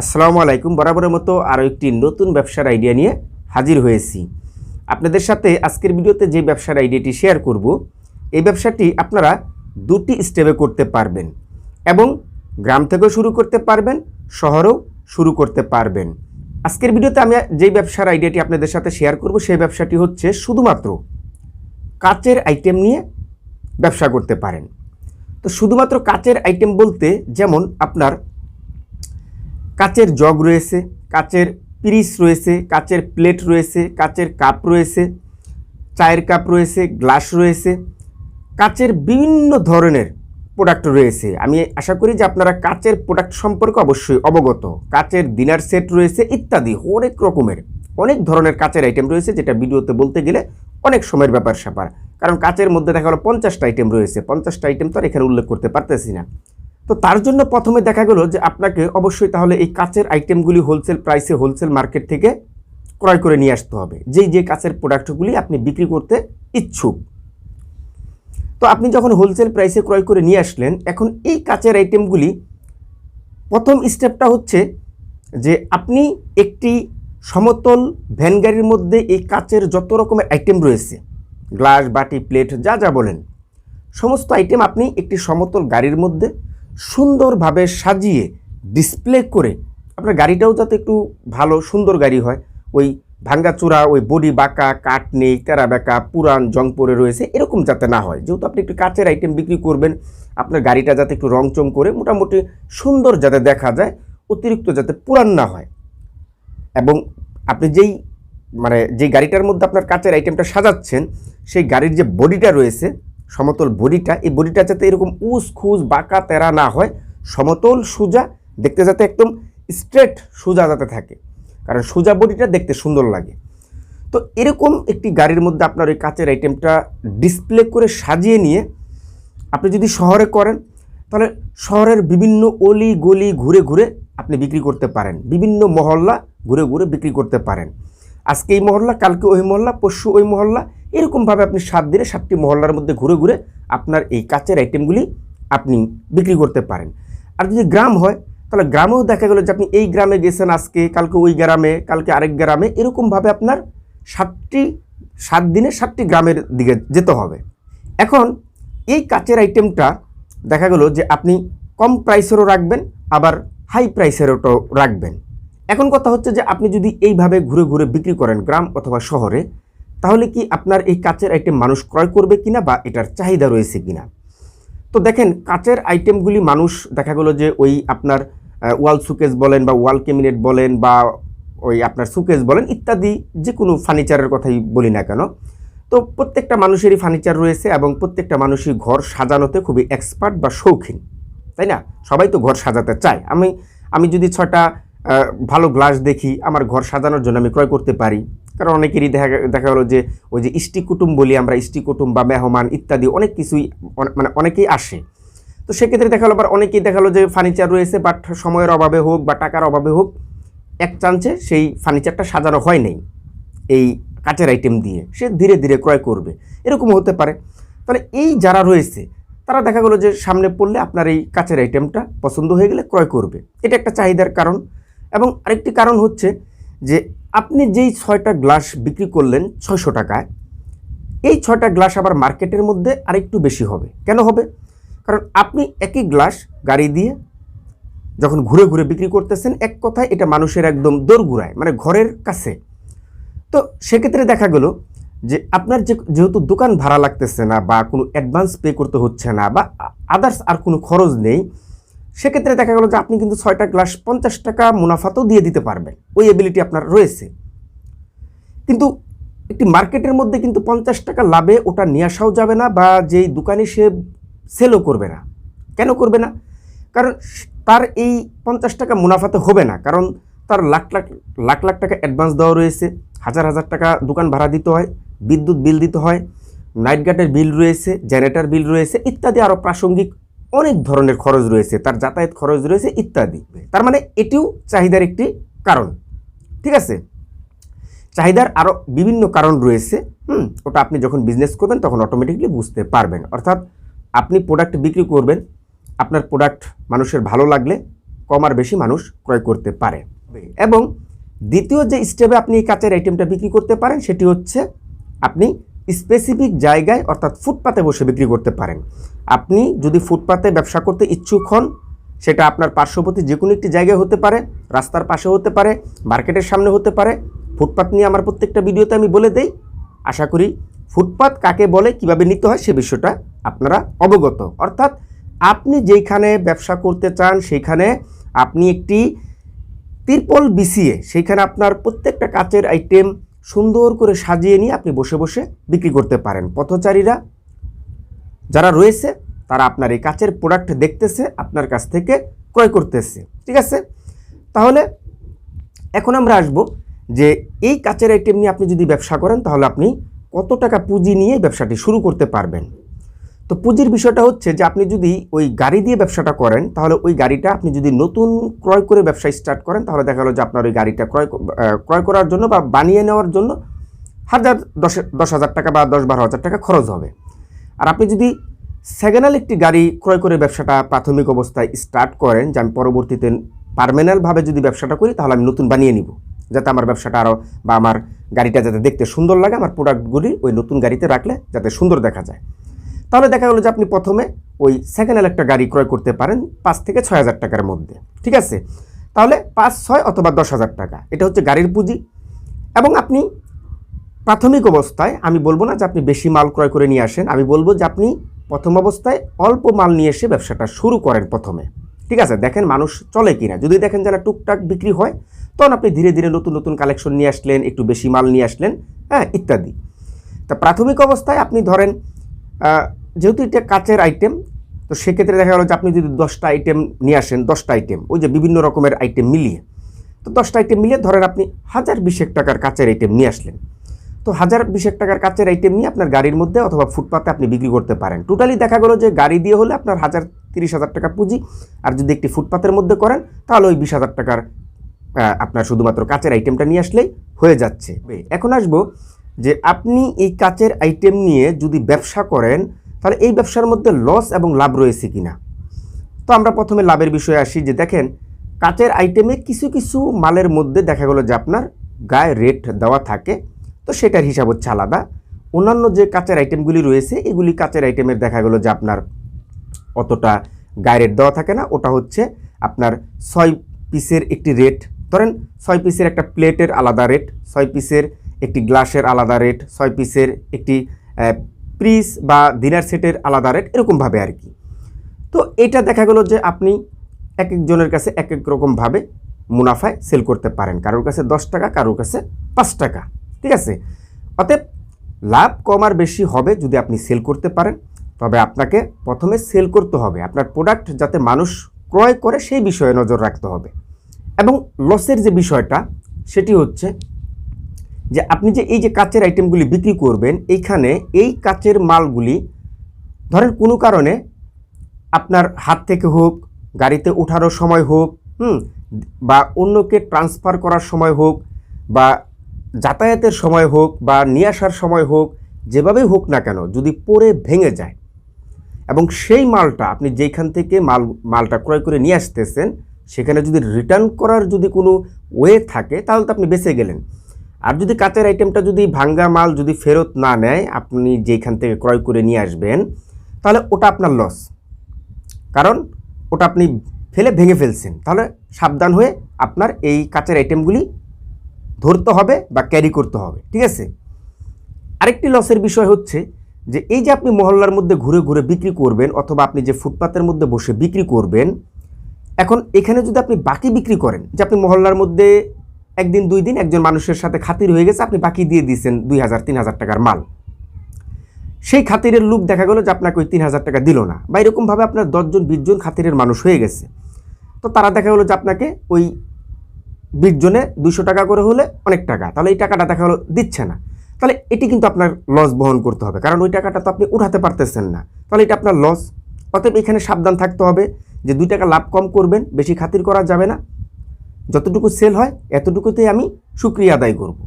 আসসালামু আলাইকুম। বরাবরের মতো আরও একটি নতুন ব্যবসার আইডিয়া নিয়ে হাজির হয়েছি। আপনাদের সাথে আজকের ভিডিওতে যে ব্যবসার আইডিয়াটি শেয়ার করব, এই ব্যবসাটি আপনারা দুটি স্টেপে করতে পারবেন এবং গ্রাম থেকেও শুরু করতে পারবেন, শহরেও শুরু করতে পারবেন। আজকের ভিডিওতে আমি যেই ব্যবসার আইডিয়াটি আপনাদের সাথে শেয়ার করব, সেই ব্যবসাটি হচ্ছে শুধুমাত্র কাচের আইটেম নিয়ে ব্যবসা করতে পারেন। তো শুধুমাত্র কাচের আইটেম বলতে যেমন আপনার কাচের জগ রয়েছে, কাচের পিরিস রয়েছে, কাচের প্লেট রয়েছে, কাচের কাপ রয়েছে, চায়ের কাপ রয়েছে, গ্লাস রয়েছে। কাচের বিভিন্ন ধরনের প্রোডাক্ট রয়েছে। আমি আশা করি যে আপনারা কাচের প্রোডাক্ট সম্পর্কে অবশ্যই অবগত। কাচের ডিনার সেট রয়েছে ইত্যাদি, অনেক রকমের, অনেক ধরনের কাচের আইটেম রয়েছে যেটা ভিডিওতে বলতে গেলে অনেক সময়ের ব্যাপার স্যাপার কারণ কাচের মধ্যে দেখা গেলো পঞ্চাশটা আইটেম রয়েছে, পঞ্চাশটা আইটেম তো আর এখানে উল্লেখ করতে পারতেছি না। তো তার জন্য প্রথমে দেখা গেল যে আপনাকে অবশ্যই তাহলে এই কাচের আইটেমগুলি হোলসেল প্রাইসে হোলসেল মার্কেট থেকে ক্রয় করে নিয়ে আসতে হবে। যেই যে কাচের প্রোডাক্টগুলি আপনি বিক্রি করতে ইচ্ছুক। তো আপনি যখন হোলসেল প্রাইসে ক্রয় করে নিয়ে আসলেন, এখন এই কাচের আইটেমগুলি প্রথম স্টেপটা হচ্ছে যে আপনি একটি সমতল ভ্যান গাড়ির মধ্যে এই কাচের যত রকমের আইটেম রয়েছে গ্লাস বাটি প্লেট যা যা বলেন, সমস্ত আইটেম আপনি একটি সমতল গাড়ির মধ্যে সুন্দরভাবে সাজিয়ে ডিসপ্লে করে আপনার গাড়িটাও যাতে একটু ভালো, সুন্দর গাড়ি হয়। ওই ভাঙ্গাচূড়া, ওই বডি বাঁকা, কাঠ নেই, তেরা বেঁকা, পুরান জং পরে রয়েছে, এরকম যাতে না হয়। যেহেতু আপনি একটু কাচের আইটেম বিক্রি করবেন, আপনার গাড়িটা যাতে একটু রংচং করে মোটামুটি সুন্দর যাতে দেখা যায়, অতিরিক্ত যাতে পুরান না হয়। এবং আপনি যেই মানে যে গাড়িটার মধ্যে আপনার কাচের আইটেমটা সাজাচ্ছেন, সেই গাড়ির যে বডিটা রয়েছে সমতল বডিটা, এই বডিটা যাতে এরকম উস খুজ বাঁকা, তেরা না হয়, সমতল সোজা, দেখতে যাতে একদম স্ট্রেট সোজা যাতে থাকে। কারণ সোজা বডিটা দেখতে সুন্দর লাগে। তো এরকম একটি গাড়ির মধ্যে আপনার ওই কাচের আইটেমটা ডিসপ্লে করে সাজিয়ে নিয়ে আপনি যদি শহরে করেন, তাহলে শহরের বিভিন্ন অলি গলি ঘুরে ঘুরে আপনি বিক্রি করতে পারেন। বিভিন্ন মহল্লা ঘুরে ঘুরে বিক্রি করতে পারেন। আজকে এই মহল্লা, কালকে ওই মহল্লা, পরশু ওই মহল্লা এরকমভাবে আপনি সাত দিনে সাতটি মহল্লার মধ্যে ঘুরে ঘুরে আপনার এই কাচের আইটেমগুলি আপনি বিক্রি করতে পারেন। আর যদি গ্রাম হয়, তাহলে গ্রামেও দেখা গেলো যে আপনি এই গ্রামে গেছেন আজকে, কালকে ওই গ্রামে, কালকে আরেক গ্রামে, এরকমভাবে আপনার সাতটি, সাত দিনে সাতটি গ্রামের দিকে যেতে হবে। এখন এই কাচের আইটেমটা দেখা গেলো যে আপনি কম প্রাইসেরও রাখবেন, আবার হাই প্রাইসেরও রাখবেন। এখন কথা হচ্ছে যে আপনি যদি এইভাবে ঘুরে ঘুরে বিক্রি করেন গ্রাম অথবা শহরে তাহলে কি আপনার এই কাচের আইটেম মানুষ ক্রয় করবে কিনা বা এটার চাহিদা রয়েছে কিনা? তো দেখেন, কাচের আইটেমগুলি মানুষ, দেখা গেলো যে ওই আপনার ওয়াল সুকেস বলেন বা ওয়াল ক্যাবিনেট বলেন বা ওই আপনার সুকেস বলেন ইত্যাদি যে কোনো ফার্নিচারের কথাই বলি না কেন। তো প্রত্যেকটা মানুষেরই ফার্নিচার রয়েছে এবং প্রত্যেকটা মানুষই ঘর সাজানোতে খুবই এক্সপার্ট বা শৌখিন, তাই না? সবাই তো ঘর সাজাতে চায়। আমি আমি যদি ছটা ভালো গ্লাস দেখি, আমার ঘর সাজানোর জন্য আমি ক্রয় করতে পারি। কারণ অনেকেরই দেখা দেখা গেলো যে ওই যে ইষ্টি কুটুম বলি আমরা ইষ্টি কুটুম বা মেহমান ইত্যাদি অনেক কিছুই মানে অনেকেই আসে। তো সেক্ষেত্রে দেখা গেলো আবার অনেকেই দেখা যে ফার্নিচার রয়েছে বাট সময়ের অভাবে হোক বা টাকার অভাবে হোক, এক চান্সে সেই ফার্নিচারটা সাজানো হয় নাই এই কাচের আইটেম দিয়ে। সে ধীরে ধীরে ক্রয় করবে। এরকম হতে পারে। তাহলে এই যারা রয়েছে, তারা দেখা গেলো যে সামনে পড়লে আপনার এই কাচের আইটেমটা পছন্দ হয়ে গেলে ক্রয় করবে। এটা একটা চাহিদার কারণ। এবং আরেকটি কারণ হচ্ছে যে আপনি যেই ছয়টা গ্লাস বিক্রি করলেন ছয়শো টাকায়, এই ছয়টা গ্লাস আবার মার্কেটের মধ্যে আরেকটু বেশি হবে। কেন হবে? কারণ আপনি একই গ্লাস গাড়ি দিয়ে যখন ঘুরে ঘুরে বিক্রি করতেছেন, এক কথায় এটা মানুষের একদম দোরগুড়ায় মানে ঘরের কাছে। তো সেক্ষেত্রে দেখা গেল যে আপনার যে যেহেতু দোকান ভাড়া লাগতেছে না বা কোনো অ্যাডভান্স পে করতে হচ্ছে না বা আদার্স আর কোনো খরচ নেই সেক্ষেত্রে দেখা গেল যে আপনি কিন্তু ছয়টা গ্লাস পঞ্চাশ টাকা মুনাফাতেও দিয়ে দিতে পারবেন। ওই এবিলিটি আপনার রয়েছে। কিন্তু একটি মার্কেটের মধ্যে কিন্তু পঞ্চাশ টাকা লাভে ওটা নিয়ে আসাও যাবে না বা যেই দোকানে সে সেলও করবে না। কেন করবে না? কারণ তার এই পঞ্চাশ টাকা মুনাফাতে হবে না। কারণ তার লাখ লাখ লাখ লাখ টাকা অ্যাডভান্স দেওয়া রয়েছে। হাজার হাজার টাকা দোকান ভাড়া দিতে হয়, বিদ্যুৎ বিল দিতে হয় নাইট গার্ডের বিল রয়েছে জেনারেটর বিল রয়েছে, ইত্যাদি আরও প্রাসঙ্গিক অনেক ধরনের খরচ রয়েছে, তার যাতায়াত খরচ রয়েছে ইত্যাদি। তার মানে এটিও চাহিদার একটি কারণ। ঠিক আছে? চাহিদার আরও বিভিন্ন কারণ রয়েছে, হুম? ওটা আপনি যখন বিজনেস করবেন, তখন অটোমেটিকলি বুঝতে পারবেন। অর্থাৎ আপনি প্রোডাক্ট বিক্রি করবেন, আপনার প্রোডাক্ট মানুষের ভালো লাগলে কম আর বেশি মানুষ ক্রয় করতে পারে। এবং দ্বিতীয় যে স্টেপে আপনি এই কাচের আইটেমটা বিক্রি করতে পারেন, সেটি হচ্ছে আপনি স্পেসিফিক জায়গায় অর্থাৎ ফুটপাতে বসে বিক্রি করতে পারেন। আপনি যদি ফুটপাতে ব্যবসা করতে ইচ্ছুক হন, সেটা আপনার পার্শ্ববর্তী যে কোনো একটি জায়গায় হতে পারে, রাস্তার পাশে হতে পারে, মার্কেটের সামনে হতে পারে। ফুটপাত নিয়ে আমার প্রত্যেকটা ভিডিওতে আমি বলে দেই, আশা করি ফুটপাত কাকে বলে, কীভাবে নিতে হয়, সে বিষয়টা আপনারা অবগত। অর্থাৎ আপনি যেইখানে ব্যবসা করতে চান, সেইখানে আপনি একটি তিরপল বিছিয়ে সেইখানে আপনার প্রত্যেকটা কাচের আইটেম সুন্দর করে সাজিয়ে নিয়ে আপনি বসে বসে বিক্রি করতে পারেন। পথচারীরা যারা রয়েছে, তারা আপনার এই কাচের প্রোডাক্ট দেখতেছে, আপনার কাছ থেকে ক্রয় করতেছে। ঠিক আছে? তাহলে এখন আমরা আসব যে এই কাচের আইটেম নিয়ে আপনি যদি ব্যবসা করেন, তাহলে আপনি কত টাকা পুঁজি নিয়ে ব্যবসাটি শুরু করতে পারবেন? তো পুঁজির বিষয়টা হচ্ছে যে আপনি যদি ওই গাড়ি দিয়ে ব্যবসাটা করেন, তাহলে ওই গাড়িটা আপনি যদি নতুন ক্রয় করে ব্যবসা স্টার্ট করেন, তাহলে দেখা গেলো যে আপনার ওই গাড়িটা ক্রয় ক্রয় করার জন্য বা বানিয়ে নেওয়ার জন্য হাজার দশ দশ হাজার টাকা বা দশ বারো হাজার টাকা খরচ হবে। আর আপনি যদি সেকেন্ড একটি গাড়ি ক্রয় করে ব্যবসাটা প্রাথমিক অবস্থায় স্টার্ট করেন, যে আমি পরবর্তীতে পারমানেন্টভাবে যদি ব্যবসাটা করি, তাহলে আমি নতুন বানিয়ে নিব, যাতে আমার ব্যবসাটা আরও বা আমার গাড়িটা যাতে দেখতে সুন্দর লাগে, আমার প্রোডাক্টগুলি ওই নতুন গাড়িতে রাখলে যাতে সুন্দর দেখা যায়। তাহলে দেখা গেলো যে আপনি প্রথমে ওই সেকেন্ড হ্যান্ড একটা গাড়ি ক্রয় করতে পারেন পাঁচ থেকে ছয় হাজার টাকার মধ্যে, ঠিক আছে? তাহলে পাঁচ, ছয় অথবা দশ হাজার টাকা, এটা হচ্ছে গাড়ির পুঁজি। এবং আপনি প্রাথমিক অবস্থায়, আমি বলব না যে আপনি বেশি মাল ক্রয় করে নিয়ে আসেন, আমি বলব যে আপনি প্রথম অবস্থায় অল্প মাল নিয়ে এসে ব্যবসাটা শুরু করেন প্রথমে, ঠিক আছে? দেখেন মানুষ চলে কিনা। যদি দেখেন যারা টুকটাক বিক্রি হয়, তখন আপনি ধীরে ধীরে নতুন নতুন কালেকশন নিয়ে আসলেন, একটু বেশি মাল নিয়ে আসলেন হ্যাঁ ইত্যাদি। তা প্রাথমিক অবস্থায় আপনি ধরেন যেহেতু এটা কাচের আইটেম তো সেক্ষেত্রে দেখা গেলো যে আপনি যদি দশটা আইটেম নিয়ে আসেন, দশটা আইটেম ওই যে বিভিন্ন রকমের আইটেম মিলিয়ে। তো দশটা আইটেম মিলিয়ে ধরেন আপনি হাজার বিশেক টাকার কাচের আইটেম নিয়ে আসলেন। তো হাজার বিশেক টাকার কাচের আইটেম নিয়ে আপনার গাড়ির মধ্যে অথবা ফুটপাতে আপনি বিক্রি করতে পারেন। টোটালি দেখা গেলো যে গাড়ি দিয়ে হলে আপনার হাজার তিরিশ হাজার টাকা পুঁজি, আর যদি একটি ফুটপাতের মধ্যে করেন, তাহলে ওই বিশ হাজার টাকার আপনার শুধুমাত্র কাচের আইটেমটা নিয়ে আসলেই হয়ে যাচ্ছে। এখন আসব যে আপনি এই কাচের আইটেম নিয়ে যদি ব্যবসা করেন তাহলে এই ব্যবসার মধ্যে লস এবং লাভ রয়েছে কিনা? তো আমরা প্রথমে লাভের বিষয়ে আসি যে দেখেন, কাচের আইটেমে কিছু কিছু মালের মধ্যে দেখা গেলো যে আপনার গায়ে রেট দেওয়া থাকে। তো সেটার হিসাব হচ্ছে আলাদা। অন্যান্য যে কাচের আইটেমগুলি রয়েছে, এগুলি কাচের আইটেমের দেখা গেলো যে আপনার অতটা গায়ে রেট দেওয়া থাকে না। ওটা হচ্ছে আপনার ছয় পিসের একটি রেট ধরেন ছয় পিসের একটা প্লেটের আলাদা রেট ছয় পিসের একটি গ্লাসের আলাদা রেট ছয় পিসের একটি প্রিস বা ডিনার সেটের আলাদা রেট এরকমভাবে আর কি। তো এটা দেখা গেলো যে আপনি এক একজনের কাছে এক এক রকমভাবে মুনাফায় সেল করতে পারেন। কারোর কাছে দশ টাকা, কারোর কাছে পাঁচ টাকা। ঠিক আছে? অতএব লাভ কম আর বেশি হবে যদি আপনি সেল করতে পারেন। তবে আপনাকে প্রথমে সেল করতে হবে। আপনার প্রোডাক্ট যাতে মানুষ ক্রয় করে সেই বিষয়ে নজর রাখতে হবে। এবং লসের যে বিষয়টা, সেটি হচ্ছে যে আপনি যে এই যে কাচের আইটেমগুলি বিক্রি করবেন, এইখানে এই কাচের মালগুলি, ধরেন কোনো কারণে আপনার হাত থেকে হোক, গাড়িতে ওঠারও সময় হোক, হুম, বা অন্যকে ট্রান্সফার করার সময় হোক, বা যাতায়াতের সময় হোক, বা নিয়ে আসার সময় হোক, যেভাবেই হোক না কেন, যদি পরে ভেঙে যায়, এবং সেই মালটা আপনি যেখান থেকে মাল, মালটা ক্রয় করে নিয়ে আসতেছেন, সেখানে যদি রিটার্ন করার যদি কোনো ওয়ে থাকে, তাহলে তো আপনি বেঁচে গেলেন। আর যদি কাচের আইটেমটা যদি ভাঙ্গা মাল যদি ফেরত না নেয়, আপনি যেখান থেকে ক্রয় করে নিয়ে আসবেন, তাহলে ওটা আপনার লস কারণ ওটা আপনি ফেলে ভেঙে ফেলছেন। তাহলে সাবধান হয়ে আপনার এই কাচের আইটেমগুলি ধরতে হবে বা ক্যারি করতে হবে। ঠিক আছে? আরেকটি লসের বিষয় হচ্ছে যে, এই যে আপনি মহল্লার মধ্যে ঘুরে ঘুরে বিক্রি করবেন অথবা আপনি যে ফুটপাতের মধ্যে বসে বিক্রি করবেন, এখন এখানে যদি আপনি বাকি বিক্রি করেন, যে আপনি মহল্লার মধ্যে একদিন, দুই দিন একজন মানুষের সাথে খাতির হয়ে গেছে, আপনি বাকি দিয়ে দিয়েছেন দুই হাজার, তিন হাজার টাকার মাল। সেই খাতিরের লোক দেখা গেলো যে আপনাকে ওই তিন হাজার টাকা দিল না। বা এরকমভাবে আপনার দশজন, বিশজন খাতিরের মানুষ হয়ে গেছে। তো তারা দেখা গেলো যে আপনাকে ওই বিশ জনে দুশো টাকা করে হলে অনেক টাকা। তাহলে এই টাকাটা দেখা গেলো দিচ্ছে না। তাহলে এটি কিন্তু আপনার লস বহন করতে হবে। কারণ ওই টাকাটা তো আপনি উঠাতে পারতেছেন না। তাহলে এটা আপনার লস। অতএব এখানে সাবধান থাকতে হবে যে দুই টাকা লাভ কম করবেন, বেশি খাতির করা যাবে না। যতটুকু সেল হয়, এতটুকুতেই আমি সুক্রিয়া আদায় করব।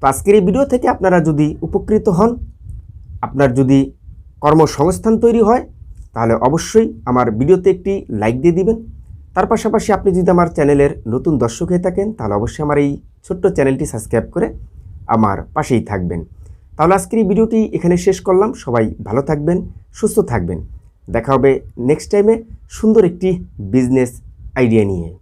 তো আজকের এই ভিডিও থেকে আপনারা যদি উপকৃত হন, আপনার যদি কর্মসংস্থান তৈরি হয়, তাহলে অবশ্যই আমার ভিডিওতে একটি লাইক দিয়ে দিবেন। তার পাশাপাশি আপনি যদি আমার চ্যানেলের নতুন দর্শক হয়ে থাকেন, তাহলে অবশ্যই আমার এই ছোট্ট চ্যানেলটি সাবস্ক্রাইব করে আমার পাশেই থাকবেন। তাহলে আজকের এই ভিডিওটি এখানে শেষ করলাম। সবাই ভালো থাকবেন, সুস্থ থাকবেন। দেখা হবে নেক্সট টাইমে সুন্দর একটি বিজনেস আইডিয়া নিয়ে।